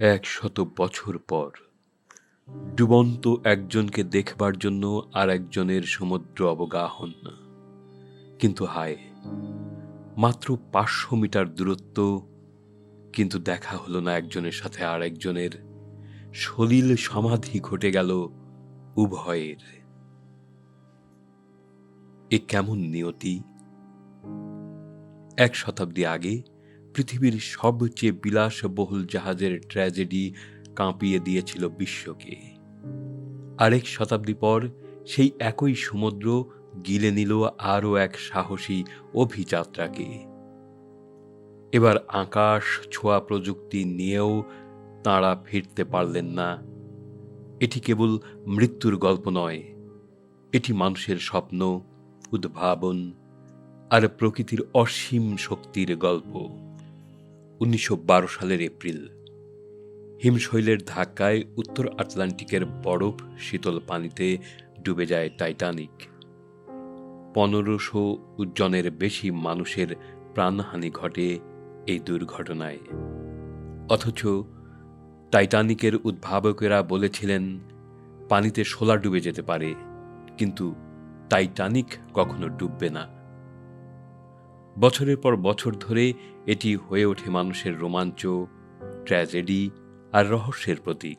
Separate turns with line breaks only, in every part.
এক শত বছর পর, ডুবন্ত একজনকে দেখবার জন্য আর একজনের সমুদ্র অবগাহন। কিন্তু হায়, মাত্র পাঁচশো মিটার দূরত্ব, কিন্তু দেখা হলো না একজনের সাথে আর একজনের সলিল সমাধি ঘটে গেল উভয়ের। এ কেমন নিয়তি? এক শতাব্দী আগে পৃথিবীর সবচেয়ে বিলাসবহুল জাহাজের ট্র্যাজেডি কাঁপিয়ে দিয়েছিল বিশ্বকে। আরেক শতাব্দী পর সেই একই সমুদ্র গিলে নিল আরও এক সাহসী অভিযাত্রাকে। এবার আকাশ ছোঁয়া প্রযুক্তি নিয়েও তাঁরা ফিরতে পারলেন না। এটি কেবল মৃত্যুর গল্প নয়, এটি মানুষের স্বপ্ন, উদ্ভাবন আর প্রকৃতির অসীম শক্তির গল্প। উনিশশো বারো সালের এপ্রিল। হিমশৈলের ধাক্কায় উত্তর আটলান্টিকের বরফ শীতল পানিতে ডুবে যায় টাইটানিক। পনেরোশো জনের বেশি মানুষের প্রাণহানি ঘটে এই দুর্ঘটনায়। অথচ টাইটানিকের উদ্ভাবকেরা বলেছিলেন, পানিতে শোলা ডুবে যেতে পারে, কিন্তু টাইটানিক কখনো ডুববে না। বছরের পর বছর ধরে এটি হয়ে ওঠে মানুষের রোমাঞ্চ, ট্র্যাজেডি আর রহস্যের প্রতীক।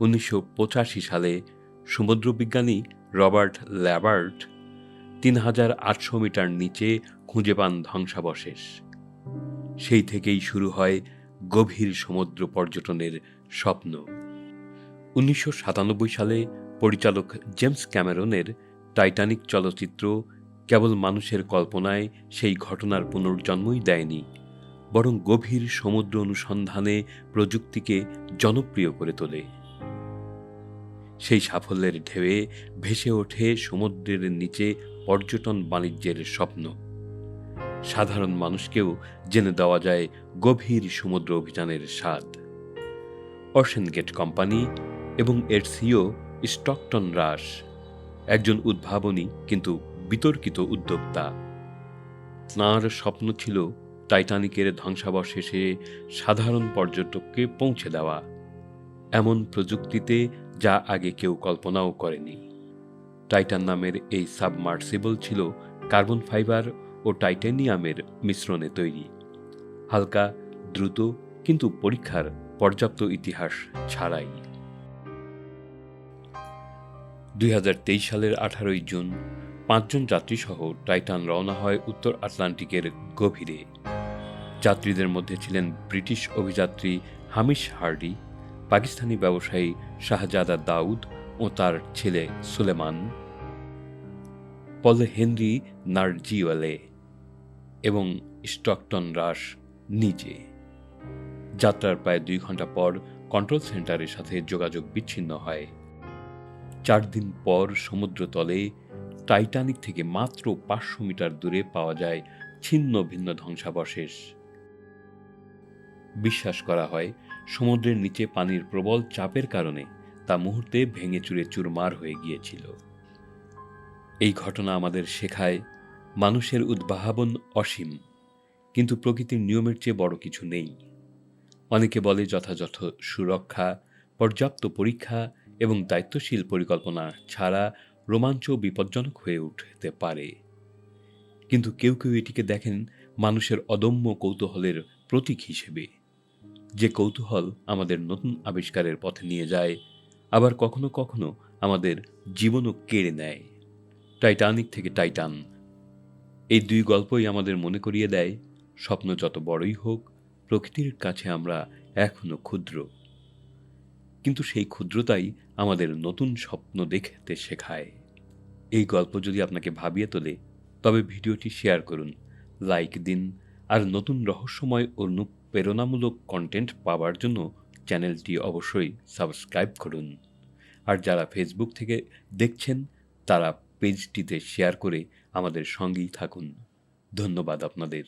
উনিশশো পঁচাশি সালে সমুদ্রবিজ্ঞানী রবার্ট ল্যাবার্ট তিন হাজার আটশো মিটার নিচে খুঁজে পান ধ্বংসাবশেষ। সেই থেকেই শুরু হয় গভীর সমুদ্র পর্যটনের স্বপ্ন। উনিশশো সাতানব্বই সালে পরিচালক জেমস ক্যামেরনের টাইটানিক চলচ্চিত্র কেবল মানুষের কল্পনায় সেই ঘটনার পুনর্জন্মই দেয়নি, বরং গভীর সমুদ্র অনুসন্ধানে প্রযুক্তিকে জনপ্রিয় করে তোলে। সেই সাফল্যের ঢেউয়ে ভেসে ওঠে সমুদ্রের নিচে পর্যটন বাণিজ্যের স্বপ্ন। সাধারণ মানুষকেও জেনে দেওয়া যায় গভীর সমুদ্র অভিযানের স্বাদ। অর্শন গেট কোম্পানি এবং এর সিও স্টকটন রাস একজন উদ্ভাবনী কিন্তু বিতর্কিত উদ্যোক্তা। তাঁর স্বপ্ন ছিল টাইটানিকের ধ্বংসাবশেষে সাধারণ পর্যটককে পৌঁছে দেওয়া। এমন প্রযুক্তিতে যা আগে কেউ কল্পনাও করেনি। টাইটান নামের এই সাবমার্সিবল ছিল কার্বন ফাইবার ও টাইটানিয়ামের মিশ্রণে তৈরি। হালকা, দ্রুত কিন্তু পরীক্ষার পর্যাপ্ত ইতিহাস ছাড়াই। দুই হাজার তেইশ সালের আঠারোই জুন পাঁচজন যাত্রীসহ টাইটান রওনা হয় উত্তর আটলান্টিকের গভীরে। যাত্রীদের মধ্যে ছিলেন ব্রিটিশ অভিযাত্রী হামিশ হার্ডি, পাকিস্তানি ব্যবসায়ী শাহজাদা দাউদ ও তার ছেলে সুলেমান, পল হেনরি নার্জিওয়ালে এবং স্টকটন রাস নিজে। যাত্রার প্রায় দুই ঘণ্টা পর কন্ট্রোল সেন্টারের সাথে যোগাযোগ বিচ্ছিন্ন হয়। চার দিন পর সমুদ্রতলে টাইটানিক থেকে মাত্র পাঁচশো মিটার দূরে পাওয়া যায় ছিন্ন ভিন্ন ধ্বংসাবশেষ। বিশ্বাস করা হয়, সমুদ্রের নিচে পানির প্রবল চাপের কারণে তা মুহূর্তে ভেঙে চুরে চুরমার হয়ে গিয়েছিল। এই ঘটনা আমাদের শেখায় মানুষের উদ্ভাবন অসীম, কিন্তু প্রকৃতির নিয়মের চেয়ে বড় কিছু নেই। অনেকে বলে যথাযথ সুরক্ষা, পর্যাপ্ত পরীক্ষা এবং দায়িত্বশীল পরিকল্পনা ছাড়া রোমাঞ্চ বিপজ্জনক হয়ে উঠতে পারে। কিন্তু কেউ কেউ এটিকে দেখেন মানুষের অদম্য কৌতূহলের প্রতীক হিসেবে। যে কৌতূহল আমাদের নতুন আবিষ্কারের পথে নিয়ে যায়, আবার কখনো কখনো আমাদের জীবনও কেড়ে নেয়। টাইটানিক থেকে টাইটান। এই দুই গল্পই আমাদের মনে করিয়ে দেয়, স্বপ্ন যত বড়ই হোক, প্রকৃতির কাছে আমরা এখনও ক্ষুদ্র। কিন্তু সেই ক্ষুদ্রতাই আমাদের নতুন স্বপ্ন দেখতে শেখায়। এই গল্প যদি আপনাকে ভাবিয়ে তোলে, তবে ভিডিওটি শেয়ার করুন, লাইক দিন, আর নতুন রহস্যময় ও প্রেরণামূলক কন্টেন্ট পাওয়ার জন্য চ্যানেলটি অবশ্যই সাবস্ক্রাইব করুন। আর যারা ফেসবুক থেকে দেখছেন, তারা পেজটিতে শেয়ার করে আমাদের সঙ্গেই থাকুন। ধন্যবাদ আপনাদের।